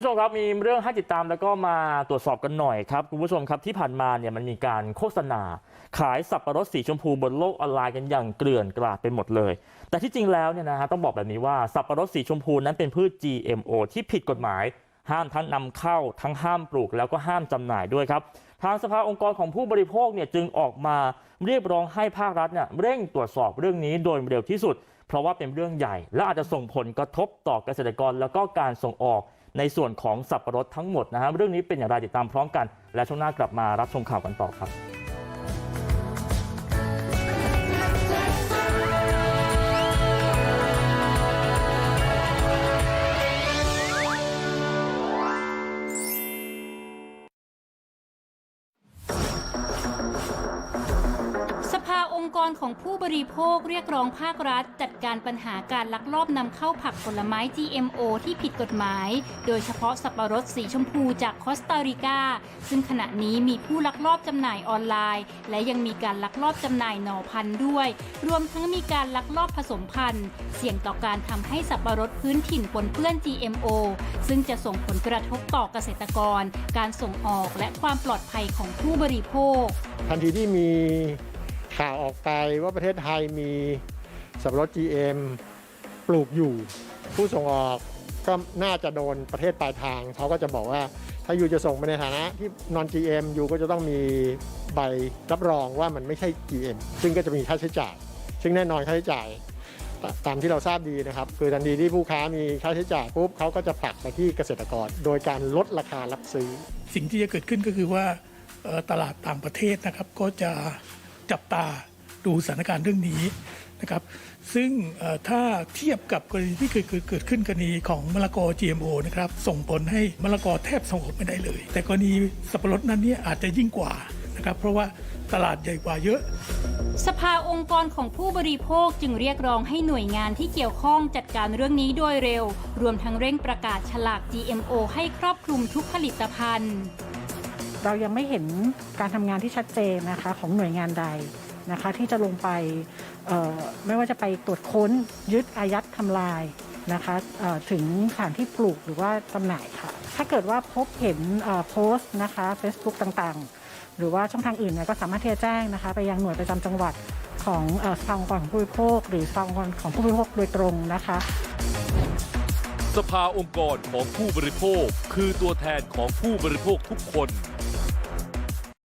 คุณผู้ชมครับมีเรื่องให้ติดตามแล้วก็มาตรวจสอบกันหน่อยครับคุณผู้ชมครับที่ผ่านมาเนี่ยมันมีการโฆษณา ขายสับปะรดสีชมพูบนโลกออนไลน์กันอย่างเกลื่อนกลาดไปหมดเลย แต่ที่จริงแล้วเนี่ยนะฮะต้องบอกแบบนี้ว่าสับปะรดสีชมพูนั้นเป็นพืช GMO ที่ผิดกฎหมาย ห้ามทั้งนำเข้าทั้งห้ามปลูกแล้วก็ห้ามจำหน่ายด้วยครับ ทางสภาองค์กรของผู้บริโภคเนี่ยจึงออกมาเรียกร้องให้ภาครัฐเนี่ยเร่งตรวจสอบเรื่องนี้โดยเร็วที่สุด เพราะว่าเป็นเรื่องใหญ่ และอาจจะส่งผลกระทบต่อเกษตรกรแล้วก็การส่งออก ในส่วนของสับปะรดทั้งหมดนะฮะเรื่องนี้เป็นอย่างไรติดตามพร้อมกัน และช่วงหน้ากลับมารับชมข่าวกันต่อครับ องค์กรของผู้บริโภคเรียกร้องภาครัฐ จัดการปัญหาการลักลอบนำเข้าผักผลไม้ GMO ที่ผิดกฎหมาย โดยเฉพาะสับปะรดสีชมพูจากคอสตาริกา ซึ่งขณะนี้มีผู้ลักลอบจำหน่ายออนไลน์ และยังมีการลักลอบจำหน่ายหน่อพันธุ์ด้วย รวมทั้งมีการลักลอบผสมพันธุ์ เสี่ยงต่อการทำให้สับปะรดพื้นถิ่นปนเปื้อน GMO ซึ่งจะส่งผลกระทบต่อเกษตรกร การส่งออกและความปลอดภัยของผู้บริโภค ทันทีที่มี ข่าวออกไปว่าประเทศไทยมีสับปะรด GM ปลูกอยู่ ผู้ส่งออกก็น่าจะโดนประเทศปลายทาง เขาก็จะบอกว่าถ้าอยู่จะส่งไปในฐานะที่นอน GM อยู่ก็จะต้องมีใบรับรองว่ามันไม่ใช่ GM ซึ่งก็จะมีค่าใช้จ่าย ซึ่งแน่นอนค่าใช้จ่ายตตามที่เราทราบดีนะครับ คือทันทีที่ผู้ค้ามีค่าใช้จ่ายปุ๊บเขาก็จะผลักไปที่เกษตรกร โดยการลดราคารับซื้อ สิ่งที่จะเกิดขึ้นก็คือว่าตลาดต่างประเทศนะครับก็จะ จับตาดูสถานการณ์เรื่องนี้นะครับ ซึ่งถ้าเทียบกับกรณีที่เคยเกิดเกิดขึ้นกรณีของมะละกอ GMO นะครับ ส่งผลให้มะละกอแทบส่งออกไม่ได้เลย แต่กรณีสับปะรดนั้นเนี่ยอาจจะยิ่งกว่านะครับ เพราะว่าตลาดใหญ่กว่าเยอะ สภาองค์กรของผู้บริโภคจึงเรียกร้องให้หน่วยงานที่เกี่ยวข้องจัดการเรื่องนี้โดยเร็ว รวมทั้งเร่งประกาศฉลาก GMO ให้ครอบคลุมทุกผลิตภัณฑ์ เรายังไม่เห็นการทำงานที่ชัดเจนนะคะของหน่วยงานใดนะคะที่จะลงไปไม่ว่าจะไปตรวจค้นยึดอายัดทำลายนะคะถึงสถานที่ปลูกหรือว่าจำหน่ายค่ะ ถ้าเกิดว่าพบเห็นโพสต์นะคะ Facebook ต่างๆ หรือว่าช่องทางอื่นเนี่ยก็สามารถที่จะแจ้งนะคะ ไปยังหน่วยประจำจังหวัดของสภาองค์กรของผู้บริโภค หรือสภาองค์กรของผู้บริโภคโดยตรงนะคะ สภาองค์กรของผู้บริโภค คือตัวแทนของผู้บริโภคทุกคน